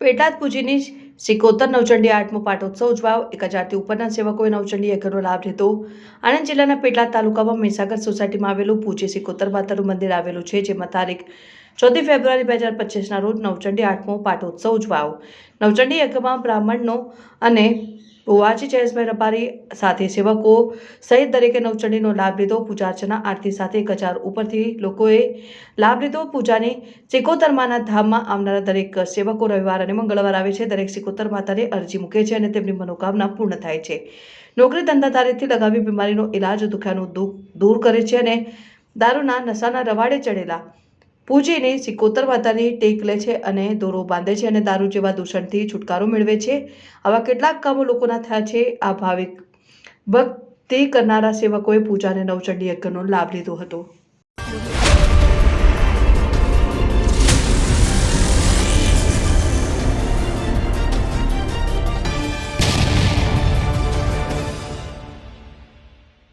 પેટાદ પૂજીની સિકોતર નવચંડી આઠમો પાટોત્સવ ઉજવાયો. એક હજારથી ઉપરના સેવકોએ નવચંડી યજ્ઞનો લાભ લીધો. આણંદ જિલ્લાના પેટલાદ તાલુકામાં મહીસાગર સોસાયટીમાં આવેલું પૂજી સિકોતર માતાનું મંદિર આવેલું છે, જેમાં તારીખ ચૌદ ફેબ્રુઆરી બે હજાર પચીસના રોજ નવચંડી આઠમો પાટોત્સવ ઉજવાયો. નવચંડી યજ્ઞમાં બ્રાહ્મણનો અને ભુવાજી જયેશભાઈ રબારી સાથે સેવકો સહિત દરેકે નવચંડીનો લાભ લીધો. પૂજા અર્ચના, આરતી સાથે એક હજાર ઉપરથી લોકોએ લાભ લીધો. પૂજાની સિકોતર માના ધામમાં આવનારા દરેક સેવકો રવિવાર અને મંગળવાર આવે છે. દરેક સિકોતર માતાને અરજી મૂકે છે અને તેમની મનોકામના પૂર્ણ થાય છે. નોકરી ધંધાધારીથી લગાવી બીમારીનો ઇલાજ દુખ્યાનું દુઃખ દૂર કરે છે અને દારૂના નશાના રવાડે ચડેલા પૂજીને સિકોતર માતાની ટેક લે છે અને દોરો બાંધે છે અને દારૂ જેવા દૂષણથી છુટકારો મેળવે છે. આવા કેટલાક કામો લોકોના થયા છે. આ ભાવિક ભક્તિ કરનારા સેવકોએ પૂજાને નવચંડી યજ્ઞનો લાભ લીધો હતો.